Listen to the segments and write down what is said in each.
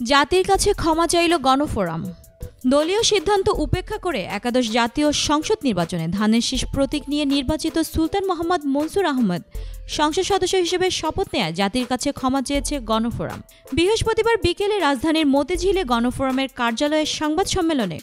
জাতির কাছে ক্ষমা চাইল গণফোরাম। দলীয় সিদ্ধান্ত উপেক্ষা করে একাদশ জাতীয় সংসদ নির্বাচনে ধানের শীষ প্রতীক নিয়ে নির্বাচিত সুলতান মোহাম্মদ মনসুর আহমদ সংসদ সদস্য হিসেবে শপথ নেয় জাতির কাছে ক্ষমা চেয়েছে গণফোরাম। বৃহস্পতিবার বিকেলে রাজধানীর মতিঝিলে গণফোরামের কার্যালয়ের সংবাদ সম্মেলনে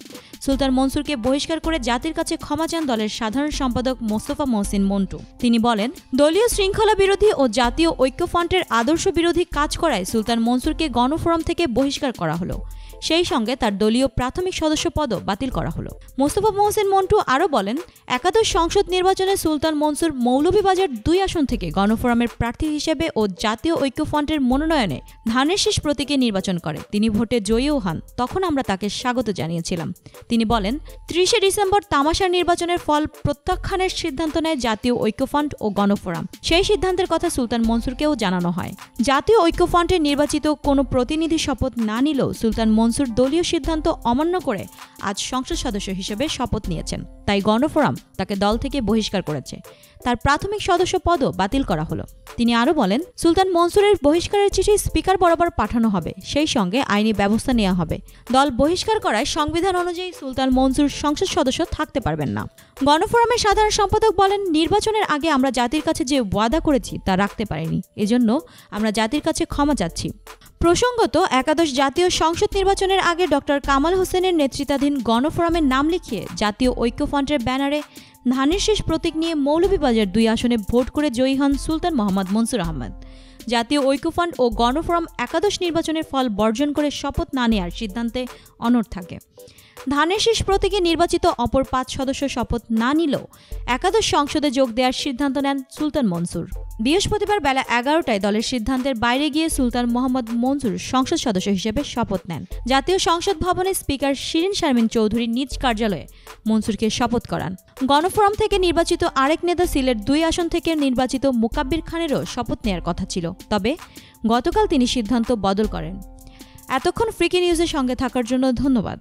সুলতান মনসুরকে বহিষ্কার করে জাতির কাছে ক্ষমা চান দলের সাধারণ সম্পাদক মোস্তফা মহসিন মন্টু। তিনি বলেন, দলীয় শৃঙ্খলা বিরোধী ও জাতীয় ঐক্যফ্রন্টের আদর্শ বিরোধী কাজ করায় সুলতান মনসুরকে গণফোরাম থেকে বহিষ্কার করা হলো। সেই সঙ্গে তার দলীয় প্রাথমিক সদস্য পদও বাতিল করা হলো। মোস্তফা মোহসেন মন্টু আরও বলেন একাদশ সংসদ নির্বাচনে সুলতান মনসুর মৌলভীবাজার দুই আসন থেকে গণফোরামের প্রার্থী হিসেবে ও জাতীয় ঐক্যফ্রন্টের মনোনয়নে ধানের শেষ প্রতীকে নির্বাচন করে। তিনি ভোটে জয়ীও হন। তখন আমরা তাকে স্বাগত জানিয়েছিলাম। তিনি বলেন, ত্রিশে ডিসেম্বর তামাশার নির্বাচনের ফল প্রত্যাখ্যানের সিদ্ধান্ত নেয় জাতীয় ঐক্যফ্রন্ট ও গণফোরাম। সেই সিদ্ধান্তের কথা সুলতান মনসুরকেও জানানো হয়। জাতীয় ঐক্যফ্রন্টের নির্বাচিত কোনো প্রতিনিধি শপথ না নিলেও সুলতান মনসুর দলীয় সিদ্ধান্ত অমান্য করে আজ সংসদ সদস্য হিসেবে শপথ নিয়েছেন। তাই গণফোরাম তাকে দল থেকে বহিষ্কার করেছে। তার প্রাথমিক সদস্য পদও বাতিল করা হলো। তিনি আরও বলেন, সুলতান মনসুরের বহিষ্কারের চিঠি স্পিকার বরাবর পাঠানো হবে, সেই সঙ্গে আইনি ব্যবস্থা নেওয়া হবে। দল বহিষ্কার করায় সংবিধান অনুযায়ী সুলতান মনসুর সংসদ সদস্য থাকতে পারবেন না। গণফোরামের সাধারণ সম্পাদক বলেন, নির্বাচনের আগে আমরা জাতির কাছে যে ওয়াদা করেছি তা রাখতে পারিনি। এজন্য আমরা জাতির কাছে ক্ষমা চাচ্ছি। প্রসঙ্গত, একাদশ জাতীয় সংসদ নির্বাচনের আগে ডক্টর কামাল হোসেনের নেতৃত্বাধীন গণফোরামের নাম লিখিয়ে জাতীয় ঐক্যফ্রন্টের ব্যানারে ধানের শেষ প্রতীক নিয়ে মৌলভীবাজার দুই আসনে ভোট করে জয়ী হন সুলতান মোহাম্মদ মনসুর আহমদ। জাতীয় ঐক্যফ্রন্ট ও গণফোরাম একাদশ নির্বাচনের ফল বর্জন করে শপথ না নেওয়ার সিদ্ধান্তে অনড় থাকে। ধানের শীষ প্রতীকে নির্বাচিত অপর পাঁচ সদস্য শপথ না নিলেও একাদশ সংসদে যোগ দেওয়ার সিদ্ধান্ত নেন সুলতান মনসুর। বৃহস্পতিবার বেলা এগারোটায় দলের সিদ্ধান্তের বাইরে গিয়ে সুলতান মোহাম্মদ মনসুর সংসদ সদস্য হিসেবে শপথ নেন। জাতীয় সংসদ ভবনে স্পিকার শিরিন শারমিন চৌধুরী নিজ কার্যালয়ে মনসুরকে শপথ করান। গণফোরাম থেকে নির্বাচিত আরেক নেতা সিলেট দুই আসন থেকে নির্বাচিত মুকাব্বির খানেরও শপথ নেয়ার কথা ছিল। তবে গতকাল তিনি সিদ্ধান্ত বদল করেন। এতক্ষণ ফ্রিকি নিউজের সঙ্গে থাকার জন্য ধন্যবাদ।